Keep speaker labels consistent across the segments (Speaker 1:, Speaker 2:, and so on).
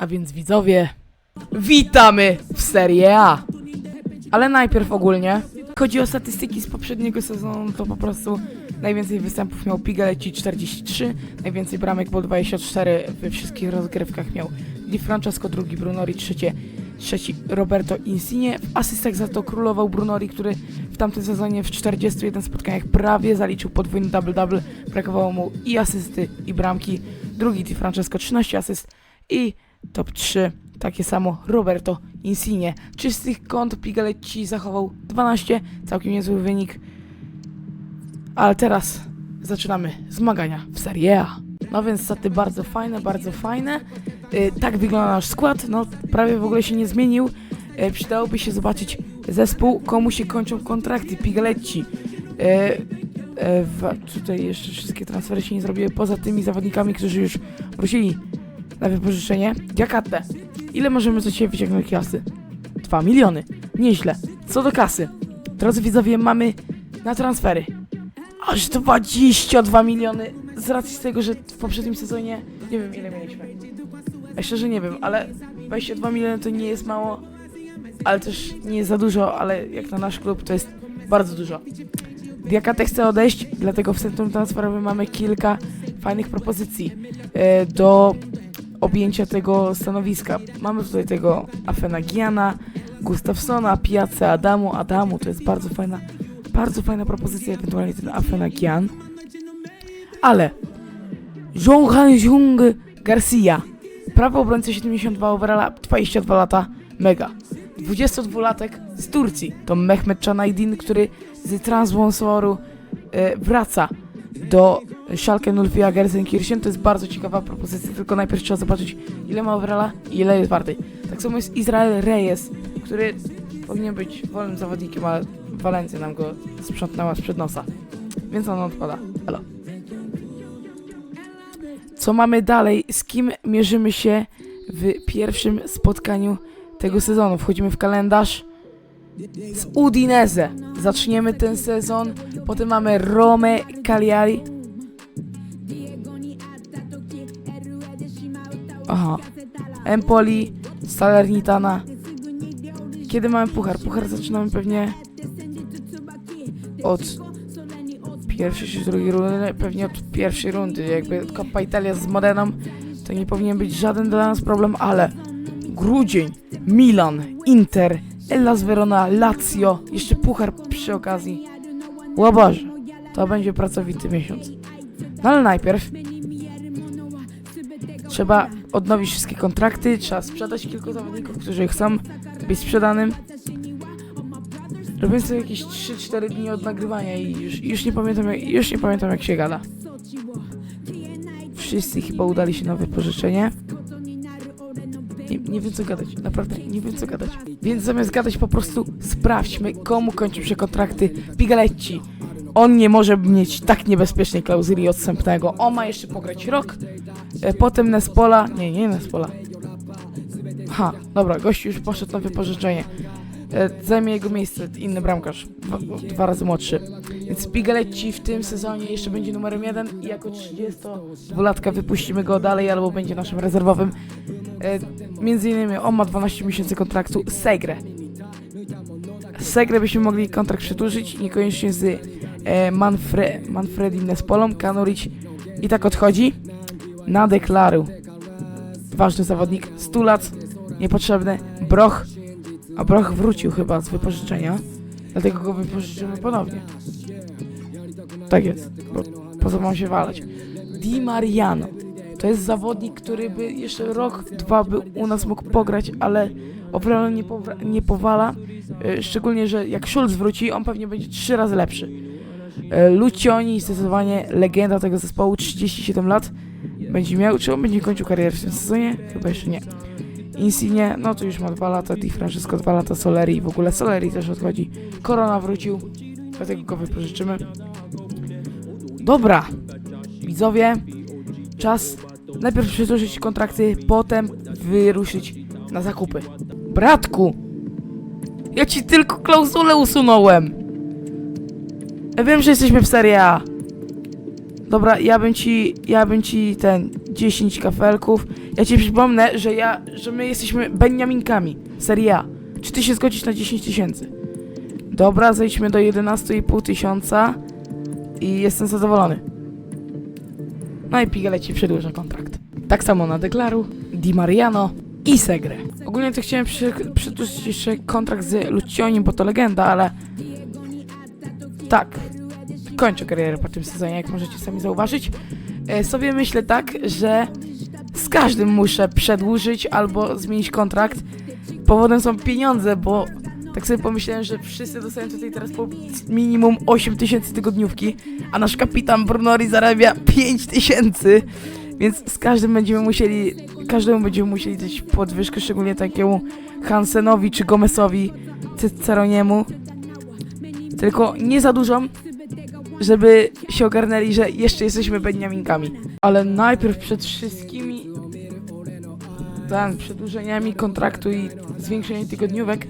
Speaker 1: A więc widzowie, witamy w Serie A! Ale najpierw ogólnie, chodzi o statystyki z poprzedniego sezonu, to po prostu najwięcej występów miał Pigaleci 43, najwięcej bramek było 24 we wszystkich rozgrywkach miał Di Francesco, drugi Brunori, trzecie, trzeci Roberto Insigne. W asystach za to królował Brunori, który w tamtym sezonie w 41 spotkaniach prawie zaliczył podwójny double-double. Brakowało mu i asysty, i bramki. Drugi Di Francesco 13 asyst i top 3 takie samo Roberto Insigne. Czystych kąt Pigalecci zachował 12, całkiem niezły wynik. Ale teraz zaczynamy zmagania w Serie A. No więc staty bardzo fajne, bardzo fajne. Y, tak wygląda nasz skład, no prawie w ogóle się nie zmienił. Y, przydałoby się zobaczyć zespół, komu się kończą kontrakty, Pigalecci. Y, tutaj jeszcze wszystkie transfery się nie zrobiły, poza tymi zawodnikami, którzy już wrócili na wypożyczenie. Jakate, ile możemy za Ciebie wyciągnąć kasy? 2 miliony. Nieźle. Co do kasy. Drodzy widzowie, mamy na transfery aż 22 miliony z racji tego, że w poprzednim sezonie nie wiem ile mieliśmy. Ja szczerze nie wiem, ale 22 miliony to nie jest mało, ale też nie jest za dużo, ale jak na nasz klub to jest bardzo dużo. Diakate chce odejść, dlatego w centrum transferowym mamy kilka fajnych propozycji e, do objęcia tego stanowiska. Mamy tutaj tego Afenagiana, Gustafsona, Piace, Adamu. Adamu to jest bardzo fajna, bardzo fajna propozycja, ewentualnie ten Afenagian. Ale Johan Jung Garcia, prawo obrońca 72 overalla, 22 lata, mega. 22-latek z Turcji, to Mehmet Chanaydin, który z Transwonsoru e, wraca do Schalke 04 Gelsenkirchen. To jest bardzo ciekawa propozycja, tylko najpierw trzeba zobaczyć ile ma overalla i ile jest warty. Tak samo jest Izrael Reyes, który powinien być wolnym zawodnikiem, ale Walencja nam go sprzątnęła sprzed nosa. Więc on odpada. Elo. Co mamy dalej? Z kim mierzymy się w pierwszym spotkaniu tego sezonu? Wchodzimy w kalendarz z Udinese. Zaczniemy ten sezon. Potem mamy Rome Cagliari. Aha. Empoli, Salernitana. Kiedy mamy puchar? Puchar zaczynamy pewnie od pierwszej czy drugiej rundy, pewnie od pierwszej rundy. Jakby Coppa Italia z Modeną to nie powinien być żaden dla nas problem, ale grudzień, Milan, Inter, Hellas Verona, Lazio, jeszcze puchar przy okazji. Boże, to będzie pracowity miesiąc. No ale najpierw trzeba odnowić wszystkie kontrakty, trzeba sprzedać kilku zawodników, którzy chcą być sprzedanym. Robię sobie jakieś 3-4 dni od nagrywania i już, już, nie pamiętam, jak, już nie pamiętam jak się gada. Wszyscy chyba udali się na wypożyczenie. Nie, nie wiem co gadać, naprawdę nie wiem co gadać. Więc zamiast gadać po prostu sprawdźmy komu kończą się kontrakty Pigalecci. On nie może mieć tak niebezpiecznej klauzuli odstępnego. On ma jeszcze pograć rok. E, potem Nespola. Nie, nie Nespola. Ha, dobra, gościu już poszedł na wypożyczenie. E, zajmie jego miejsce inny bramkarz, dwa, dwa razy młodszy. Więc Pigalecci w tym sezonie jeszcze będzie numerem jeden i jako 32-latka wypuścimy go dalej albo będzie naszym rezerwowym. E, między innymi on ma 12 miesięcy kontraktu Segre. Segre byśmy mogli kontrakt przedłużyć, niekoniecznie z Manfre, Manfredi Nespolą, Kanuric i tak odchodzi. Na deklaru. Ważny zawodnik, 100 lat, niepotrzebny, Broch, a Broch wrócił chyba z wypożyczenia, dlatego go wypożyczymy ponownie. Tak jest, bo po co mam się walać. Di Mariano. To jest zawodnik, który by jeszcze rok, dwa by u nas mógł pograć, ale overall nie, nie powala. E, szczególnie, że jak Schulz wróci, on pewnie będzie trzy razy lepszy. E, Lucioni, zdecydowanie legenda tego zespołu, 37 lat. Będzie miał, czy on będzie kończył karierę w tym sezonie? Chyba jeszcze nie. Insigne, no to już ma dwa lata, Di Francesco dwa lata, Soleri w ogóle Soleri też odchodzi. Korona wrócił, dlatego go wypożyczymy. Dobra, widzowie, czas najpierw przedłużyć kontrakty, potem wyruszyć na zakupy. Bratku, ja ci tylko klauzulę usunąłem. Ja wiem, że jesteśmy w Serie A. Dobra, ja bym ci, ja bym ci ten, 10 kafelków. Ja ci przypomnę, że ja, że my jesteśmy Beniaminkami. Serie A. Czy ty się zgodzisz na 10 tysięcy? Dobra, zejdźmy do 11,5 tysiąca i jestem zadowolony. No i Pigale ci przedłuża kontrakt. Tak samo na Deklaru, Di Mariano i Segre. Ogólnie to chciałem przedłużyć jeszcze kontrakt z Lucionim, bo to legenda, ale tak, kończę karierę po tym sezonie, jak możecie sami zauważyć. E, sobie myślę tak, że z każdym muszę przedłużyć albo zmienić kontrakt. Powodem są pieniądze, bo tak sobie pomyślałem, że wszyscy dostają tutaj teraz po minimum 8 tysięcy tygodniówki, a nasz kapitan Brunori zarabia 5 tysięcy, więc z każdym będziemy musieli, każdemu będziemy musieli dać podwyżkę, szczególnie takiemu Hansenowi czy Gomesowi, Cyceroniemu. Tylko nie za dużą, żeby się ogarnęli, że jeszcze jesteśmy Beniaminkami. Ale najpierw przed wszystkimi ten, przedłużeniami kontraktu i zwiększeniem tygodniówek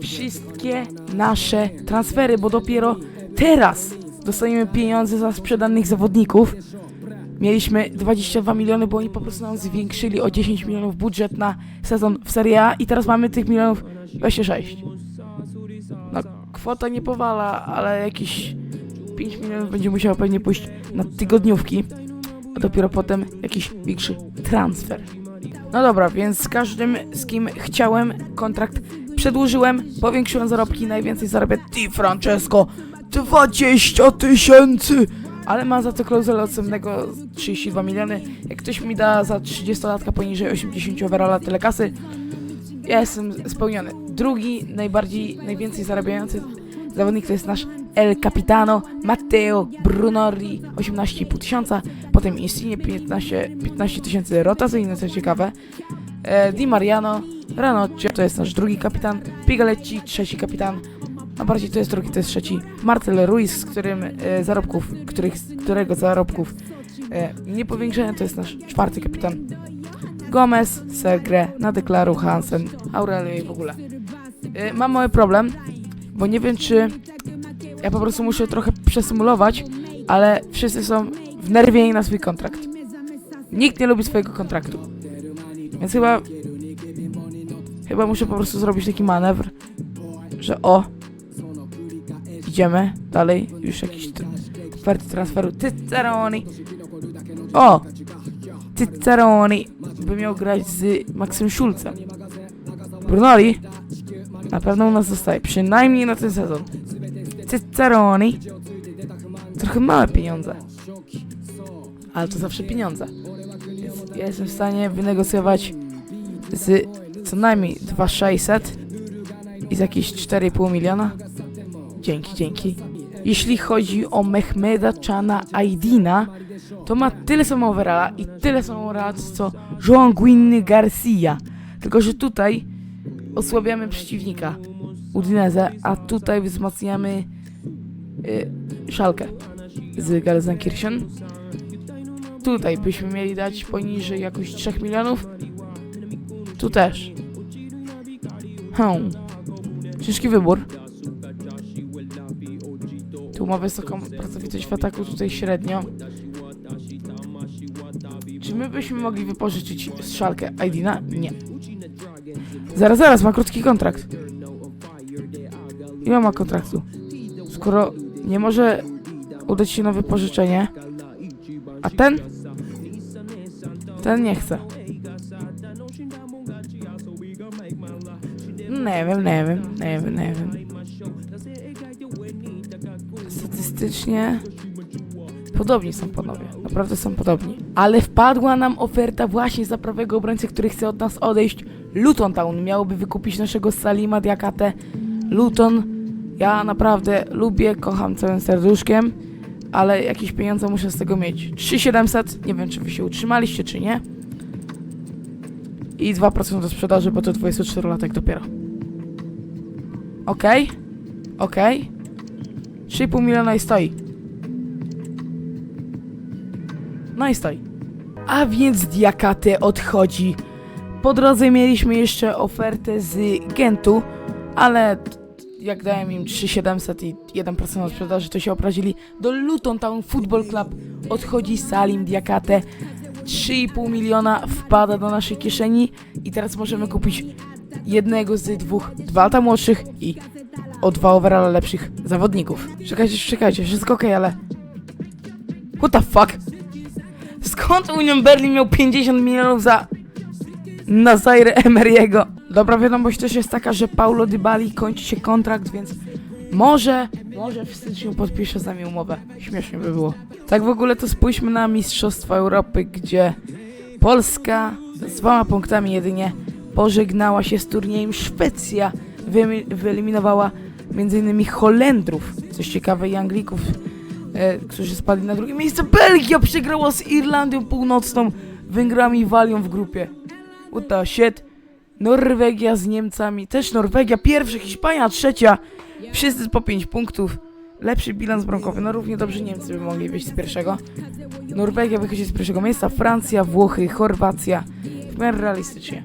Speaker 1: wszystkie nasze transfery, bo dopiero teraz dostaniemy pieniądze za sprzedanych zawodników. Mieliśmy 22 miliony, bo oni po prostu nam zwiększyli o 10 milionów budżet na sezon w Serie A i teraz mamy tych milionów 26. No, kwota nie powala, ale jakieś 5 milionów będzie musiało pewnie pójść na tygodniówki, a dopiero potem jakiś większy transfer. No dobra, więc z każdym, z kim chciałem, kontrakt przedłużyłem, powiększyłem zarobki, najwięcej zarabia Di Francesco 20 tysięcy! Ale ma za to klauzulę odstępnego 32 miliony. Jak ktoś mi da za 30-latka poniżej 80 overalla tyle kasy, ja jestem spełniony. Drugi, najbardziej, najwięcej zarabiający zawodnik to jest nasz El Capitano Matteo Brunori 18,5 tysiąca, potem Insigne 15 15 tysięcy rotacyjne, co ciekawe, e, Di Mariano, Ranocchio to jest nasz drugi kapitan, Pigaletti trzeci kapitan, a bardziej to jest drugi, to jest trzeci, Marcel Ruiz, z którym e, zarobków, których, którego zarobków e, nie powiększałem, to jest nasz czwarty kapitan, Gomez, Segre, Nadeklaru, Hansen, Aurelio i w ogóle. E, mam mały problem, bo nie wiem czy ja po prostu muszę trochę przesymulować, ale wszyscy są wnerwieni na swój kontrakt. Nikt nie lubi swojego kontraktu. Więc chyba chyba muszę po prostu zrobić taki manewr, że o idziemy dalej, już jakiś oferty transferu Ciceroni. O! Ciceroni by miał grać z Maxim Schulzem. Brunori na pewno u nas zostaje, przynajmniej na ten sezon. Ciceroni. Trochę małe pieniądze. Ale to zawsze pieniądze. Więc ja jestem w stanie wynegocjować z co najmniej 2600 i z jakieś 4,5 miliona. Dzięki, dzięki. Jeśli chodzi o Mehmeda Chana Aidina, to ma tyle samo overalla i tyle samo overalla co João Guinny Garcia. Tylko, że tutaj osłabiamy przeciwnika Udinese, a tutaj wzmacniamy y, Szalkę z Gelsenkirchen. Tutaj byśmy mieli dać poniżej jakoś 3 milionów. Tu też. Hmm. Ciężki wybór. Tu ma wysoką pracowitość w ataku, tutaj średnio. Czy my byśmy mogli wypożyczyć szalkę Aidina? Nie. Zaraz, zaraz, ma krótki kontrakt. Ile ma kontraktu? Skoro nie może udać się na wypożyczenie, a ten? Ten nie chce. Nie wiem, nie wiem, nie wiem, nie wiem. Statystycznie podobni są panowie, naprawdę są podobni. Ale wpadła nam oferta właśnie za prawego obrońcę, który chce od nas odejść. Luton Town miałoby wykupić naszego Salima Diakate. Luton, ja naprawdę lubię, kocham całym serduszkiem, ale jakieś pieniądze muszę z tego mieć. 3700, nie wiem czy wy się utrzymaliście, czy nie. I 2% do sprzedaży, bo to 24-latek dopiero. Okej, okej. 3,5 miliona i stoi. No i stoi. A więc Diakate odchodzi. Po drodze mieliśmy jeszcze ofertę z Gentu, ale jak dałem im 3700 i 1% od sprzedaży, to się oprazili. Do Luton Town Football Club odchodzi Salim Diakate. 3,5 miliona wpada do naszej kieszeni i teraz możemy kupić jednego z dwóch, dwa lata młodszych i o dwa overalla lepszych zawodników. Czekajcie, czekajcie, wszystko okej, ale... What the fuck? Skąd Union Berlin miał 50 milionów za Nazaire Emery'ego? Dobra wiadomość też jest taka, że Paulo Dybali kończy się kontrakt, więc może, może w styczniu podpisze z nami umowę. Śmiesznie by było. Tak w ogóle to spójrzmy na Mistrzostwa Europy, gdzie Polska z dwoma punktami jedynie pożegnała się z turniejem. Szwecja wyeliminowała m.in. Holendrów, coś ciekawe, i Anglików, e, którzy spadli na drugie miejsce. Belgia przegrała z Irlandią Północną, Węgrami i Walią w grupie. What the shit? Norwegia z Niemcami, też Norwegia, pierwsza, Hiszpania, trzecia. Wszyscy po 5 punktów. Lepszy bilans bramkowy, no równie dobrze Niemcy by mogli wyjść z pierwszego. Norwegia wychodzi z pierwszego miejsca, Francja, Włochy, Chorwacja. W miarę realistycznie.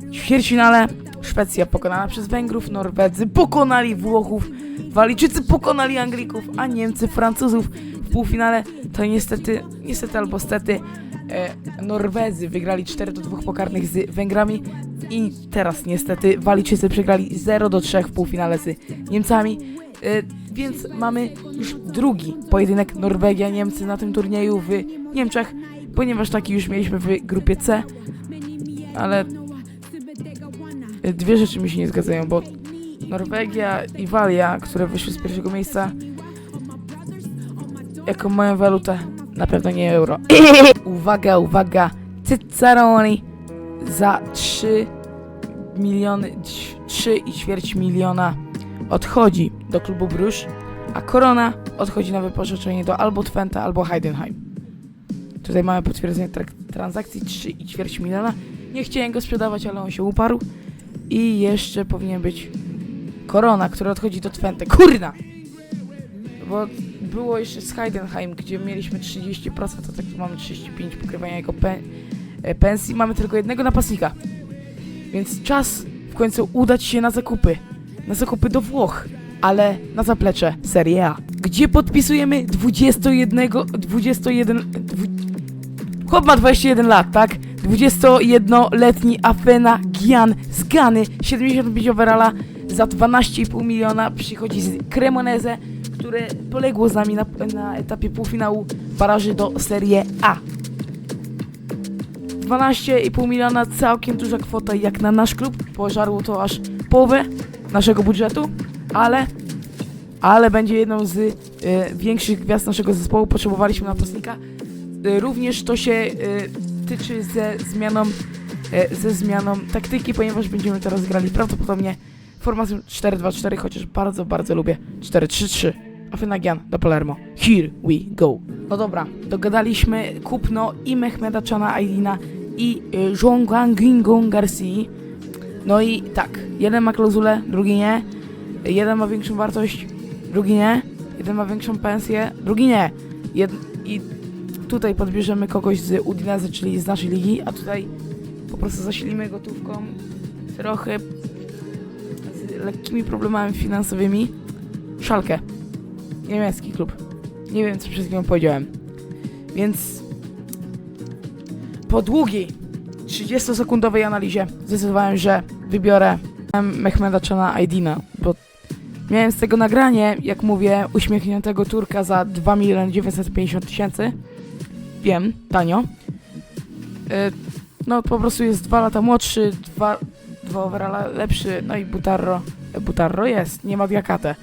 Speaker 1: W ćwierćfinale Szwecja pokonana przez Węgrów, Norwedzy pokonali Włochów, Walijczycy pokonali Anglików, a Niemcy Francuzów. W półfinale to niestety, niestety albo stety, e, Norwedzy wygrali 4 do 2 pokarnych z Węgrami i teraz niestety Walijczycy przegrali 0 do 3 w półfinale z Niemcami. E, więc mamy już drugi pojedynek Norwegia-Niemcy na tym turnieju w Niemczech, ponieważ taki już mieliśmy w grupie C, ale dwie rzeczy mi się nie zgadzają, bo Norwegia i Walia, które wyszły z pierwszego miejsca, jako moją walutę, na pewno nie euro. uwaga, uwaga, Ciceroni za 3 miliony, 3 i ćwierć miliona odchodzi do klubu Bruges, a Korona odchodzi na wypożyczenie do albo Twente, albo Heidenheim. Tutaj mamy potwierdzenie transakcji 3 i ćwierć miliona. Nie chciałem go sprzedawać, ale on się uparł. I jeszcze powinien być Korona, który odchodzi do Twente. Kurna! Bo było jeszcze z Heidenheim, gdzie mieliśmy 30%, to tak mamy 35% pokrywania jego pe- e, pensji. Mamy tylko jednego napastnika. Więc czas w końcu udać się na zakupy. Na zakupy do Włoch, ale na zaplecze Serie A. Gdzie podpisujemy 21, 21, dwu, chłop ma 21 lat, tak? 21-letni Afena Gian z Gany, 75 overalla za 12,5 miliona przychodzi z Cremoneze, które poległo z nami na, na etapie półfinału baraży do Serie A. 12,5 miliona, całkiem duża kwota jak na nasz klub. Pożarło to aż połowę naszego budżetu, ale ale będzie jedną z y, większych gwiazd naszego zespołu. Potrzebowaliśmy napastnika. Y, również to się y, tyczy ze zmianą y, ze zmianą taktyki, ponieważ będziemy teraz grali prawdopodobnie formacją 4-2-4, chociaż bardzo, bardzo lubię 4-3-3. Afenagian do Palermo. Here we go. No dobra, dogadaliśmy kupno i Mehmeda Chana Ailina i y, Zhongangingong Garcia. No i tak, jeden ma klauzulę, drugi nie. Jeden ma większą wartość, drugi nie. Jeden ma większą pensję, drugi nie. Jed I tutaj podbierzemy kogoś z Udinese, czyli z naszej ligi, a tutaj po prostu zasilimy gotówką trochę z lekkimi problemami finansowymi. Szalkę. Niemiecki klub. Nie wiem, co przed chwilą powiedziałem. Więc po długiej 30-sekundowej analizie zdecydowałem, że wybiorę Mehmeda Chana Aidina, bo miałem z tego nagranie, jak mówię, uśmiechniętego Turka za 2 miliony 950 tysięcy. Wiem, tanio. Y, No, po prostu jest dwa lata młodszy, dwa, dwa lepszy, no i Butarro, Butarro jest, nie ma Diakate.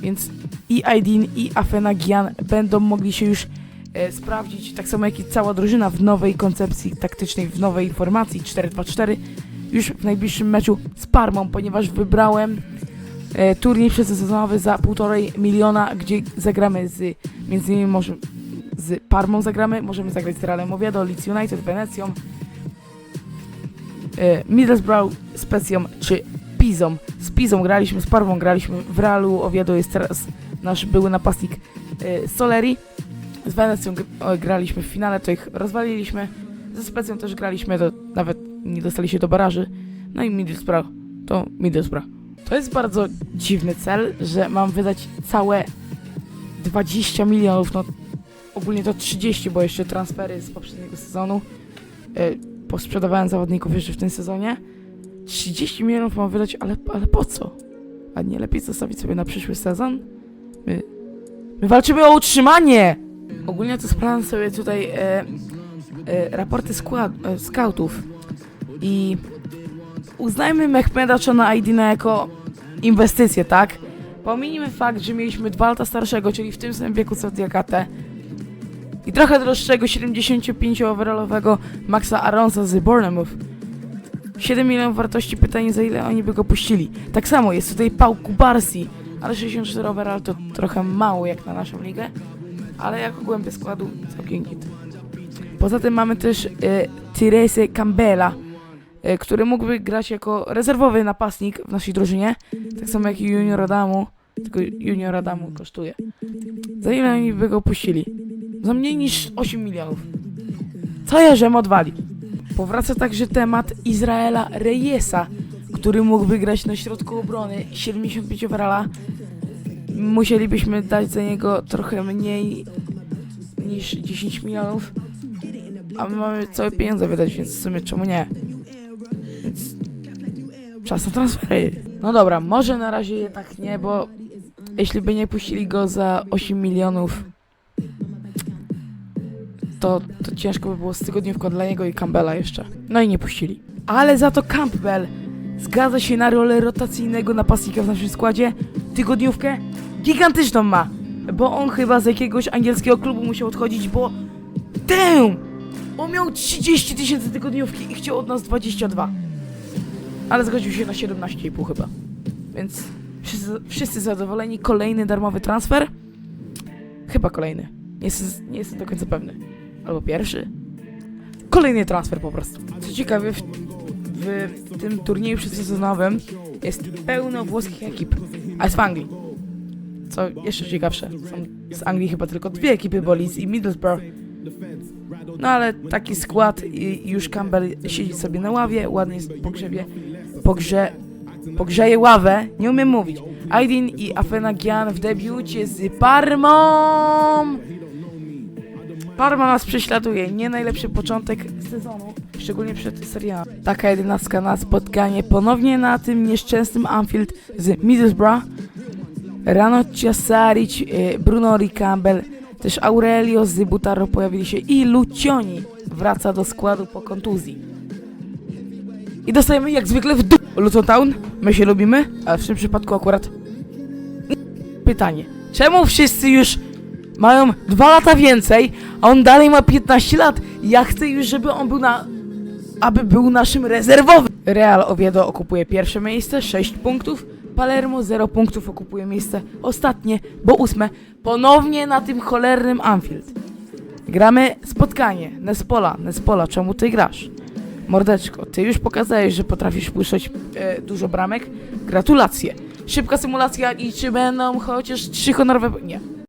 Speaker 1: Więc i Aidin, i Afena Gian będą mogli się już e, sprawdzić, tak samo jak i cała drużyna w nowej koncepcji taktycznej, w nowej formacji 4-2-4 już w najbliższym meczu z Parmą, ponieważ wybrałem e, turniej przedsezonowy za 1,5 miliona, gdzie zagramy z między innymi może z Parmą zagramy, możemy zagrać z Realem Oviedo, Leeds United, Wenecją, e, Middlesbrough, Specją czy Pizą. Z Pizą graliśmy, z Parmą graliśmy, w Realu Oviedo jest teraz nasz były napastnik e, Soleri. Z Wenecją graliśmy w finale, to ich rozwaliliśmy. Ze Specją też graliśmy, to nawet nie dostali się do baraży. No i Middlesbrough, to Middlesbrough. To jest bardzo dziwny cel, że mam wydać całe 20 milionów, no ogólnie to 30, bo jeszcze transfery z poprzedniego sezonu. E, posprzedawałem zawodników jeszcze w tym sezonie. 30 milionów mam wydać, ale, ale po co? A nie lepiej zostawić sobie na przyszły sezon? My, my walczymy o utrzymanie! Ogólnie to sprawdzam sobie tutaj e, e, raporty skład, e, scoutów i uznajmy Mehmeda Chana Aidina jako inwestycję, tak? Pominijmy fakt, że mieliśmy dwa lata starszego, czyli w tym samym wieku co Diakate i trochę droższego 75 overallowego Maxa Aronsa z Bournemouth. 7 milionów wartości pytanie za ile oni by go puścili. Tak samo jest tutaj Pau Kubarsi, ale 64 overall to trochę mało jak na naszą ligę, ale jako głębie składu całkiem git. Poza tym mamy też e, Tyrese Campbella, e, który mógłby grać jako rezerwowy napastnik w naszej drużynie, tak samo jak i Junior Adamu, tylko Junior Adamu kosztuje. Za ile oni by go puścili? Za mniej niż 8 milionów. Co jeżem odwali? Powraca także temat Izraela Reyesa, który mógłby grać na środku obrony 75 overalla. Musielibyśmy dać za niego trochę mniej niż 10 milionów. A my mamy całe pieniądze wydać, więc w sumie czemu nie? Więc czas na transfery. No dobra, może na razie jednak nie, bo jeśli by nie puścili go za 8 milionów, to, to ciężko by było z tygodniówką dla niego i Campbella jeszcze. No i nie puścili. Ale za to Campbell zgadza się na rolę rotacyjnego napastnika w naszym składzie. Tygodniówkę gigantyczną ma, bo on chyba z jakiegoś angielskiego klubu musiał odchodzić, bo damn! On miał 30 tysięcy tygodniówki i chciał od nas 22. Ale zgodził się na 17,5 chyba. Więc wszyscy, wszyscy zadowoleni. Kolejny darmowy transfer? Chyba kolejny. Nie jestem, nie jestem do końca pewny. Albo pierwszy? Kolejny transfer po prostu. Co ciekawe, w, w tym turnieju przedsezonowym jest pełno włoskich ekip, a w Anglii. Co jeszcze ciekawsze, są z Anglii chyba tylko dwie ekipy, bo Leeds i Middlesbrough. No ale taki skład i już Campbell siedzi sobie na ławie, ładnie pogrzebie, pogrze, pogrzeje ławę, nie umiem mówić. Aydin i Afenagian w debiucie z Parmą! Parma nas prześladuje, nie najlepszy początek sezonu, szczególnie przed Serie A. Taka jedenastka na spotkanie ponownie na tym nieszczęsnym Anfield z Middlesbrough. Rano Ciasaric, e, Bruno Ri Campbell, też Aurelio z Butaro pojawili się i Lucioni wraca do składu po kontuzji. I dostajemy jak zwykle w dół Luton Town. My się lubimy, ale w tym przypadku akurat pytanie. Czemu wszyscy już mają dwa lata więcej, a on dalej ma 15 lat? Ja chcę już, żeby on był na... aby był naszym rezerwowym. Real Oviedo okupuje pierwsze miejsce, 6 punktów. Palermo 0 punktów okupuje miejsce ostatnie, bo ósme. Ponownie na tym cholernym Anfield. Gramy spotkanie. Nespola, Nespola, czemu ty grasz? Mordeczko, ty już pokazałeś, że potrafisz puszczać e, dużo bramek. Gratulacje. Szybka symulacja i czy będą chociaż trzy honorowe... Nie.